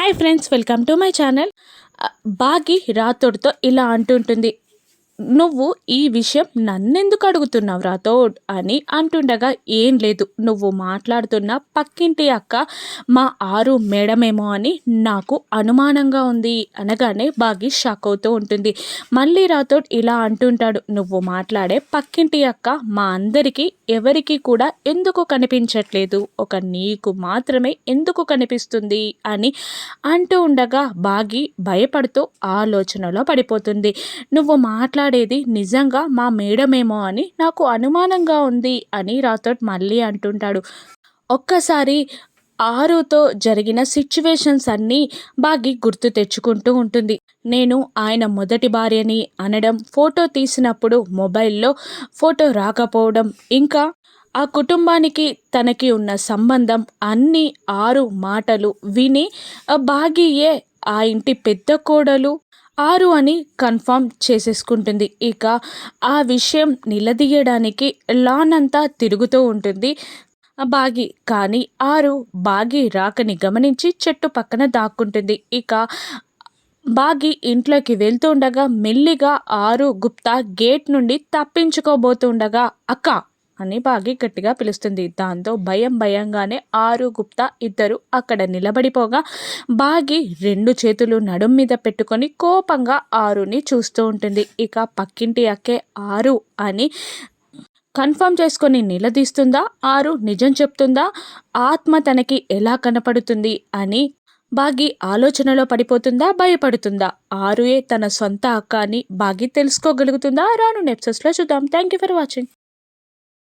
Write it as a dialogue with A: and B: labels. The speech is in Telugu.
A: Hi friends welcome to my channel బాగి రాతోడితో ఇలా అంటుంటుంది. నువ్వు ఈ విషయం నన్నెందుకు అడుగుతున్నావు రాథోడ్? అని అంటుండగా ఏం లేదు. నువ్వు మాట్లాడుతున్న పక్కింటి అక్క మా ఆరు మేడమేమో అని నాకు అనుమానంగా ఉంది అనగానే బాగి షాక్ అవుతూ ఉంటుంది. మళ్ళీ రాథోడ్ ఇలా అంటుంటాడు నువ్వు మాట్లాడే పక్కింటి అక్క మా అందరికీ ఎవరికి కూడా ఎందుకు కనిపించట్లేదు? ఒక నీకు మాత్రమే ఎందుకు కనిపిస్తుంది? అని అంటూ ఉండగా బాగి భయపడుతూ ఆలోచనలో పడిపోతుంది. నువ్వు మాట్లాడేది నిజంగా మా మేడమేమో అని నాకు అనుమానంగా ఉంది అని రాథోడ్ మళ్ళీ అంటుంటాడు. ఒక్కసారి ఆరుతో జరిగిన సిచ్యువేషన్స్ అన్నీ బాగి గుర్తు తెచ్చుకుంటూ ఉంటుంది. నేను ఆయన మొదటి భార్యని అనడం ఫోటో తీసినప్పుడు మొబైల్లో ఫోటో రాకపోవడం ఇంకా ఆ కుటుంబానికి తనకి ఉన్న సంబంధం అన్ని ఆరు మాటలు విని బాగియే ఆ ఇంటి పెద్ద కోడలు ఆరు అని కన్ఫర్మ్ చేసేసుకుంటుంది. ఇక ఆ విషయం నిలదీయడానికి లాన్ అంతా తిరుగుతూ ఉంటుంది బాగి. కానీ ఆరు బాగి రాకని గమనించి చెట్టు పక్కన దాక్కుంటుంది. ఇక బాగి ఇంట్లోకి వెళ్తుండగా మెల్లిగా ఆరు గుప్తా గేట్ నుండి తప్పించుకోబోతుండగా అక్క అని బాగి గట్టిగా పిలుస్తుంది. దాంతో భయం భయంగానే ఆరు గుప్తా ఇద్దరు అక్కడ నిలబడిపోగా బాగి రెండు చేతులు నడుం మీద పెట్టుకొని కోపంగా ఆరుని చూస్తూ ఉంటుంది. ఇక పక్కింటి అక్కే ఆరు అని కన్ఫర్మ్ చేసుకొని నిలదీస్తుందా? ఆరు నిజం చెప్తుందా? ఆత్మ తనకి ఎలా కనపడుతుంది? అని బాగి ఆలోచనలో పడిపోతుందా? భయపడుతుందా? ఆరుయే తన సొంత అక్క అని బాగి తెలుసుకోగలుగుతుందా? రాను నెప్సెస్లో చూద్దాం. Thank you for watching